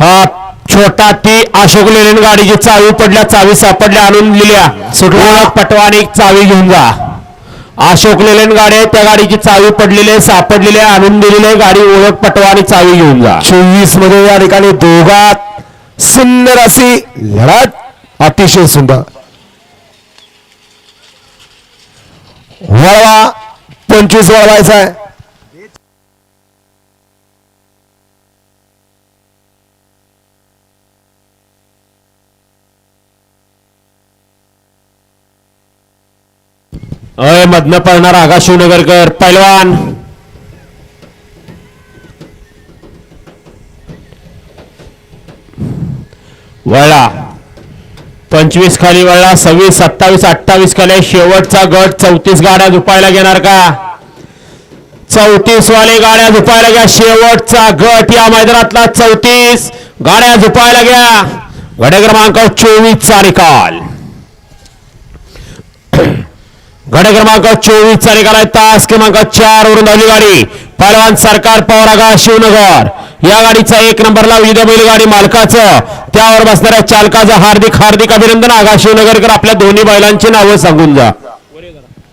हा छोटा ती अशोक लेलेन गाडीची चावी पडल्या चावी सापडल्या आणून दिल्या. सुटला. पटवानी चावी घेऊन जा. अशोक लेलेन गाडी आहे त्या गाडीची चावी पडलेली सापडलेली आहे आणून दिलेली आहे. गाडी ओळख पटवानी चावी घेऊन जा. चोवीसमध्ये या ठिकाणी दोघात सुंदर अशी लढत अतिशय सुंदर. वळवा पंचवीस वळवायचा आहे. अय मधनं पळणार आगा शिवनगरकर पैलवान. वळला पंचवीस खाली वळला सव्वीस सत्तावीस अठ्ठावीस खाली. शेवटचा गट चौतीस गाड्या झुपायला घेणार का? चौतीस वाले गाड्या झुपायला घ्या. शेवटचा गट या मैदानातला चौतीस. गाड्या झुपायला घ्या. गडे क्रमांक चोवीस चा निकाल. गड क्रमांक चोवीस चा निकाल तास क्रमांक चार वरून धावली गाडी. पहलवान सरकार पवारागा शिवनगर. या गाडीचा एक नंबरला विविध बैलगाडी मालकाचं. त्यावर बसणाऱ्या चालकाचं हार्दिक हार्दिक अभिनंदन. आगा शिवनगरकर आपल्या दोन्ही बैलांची नावं सांगून जा.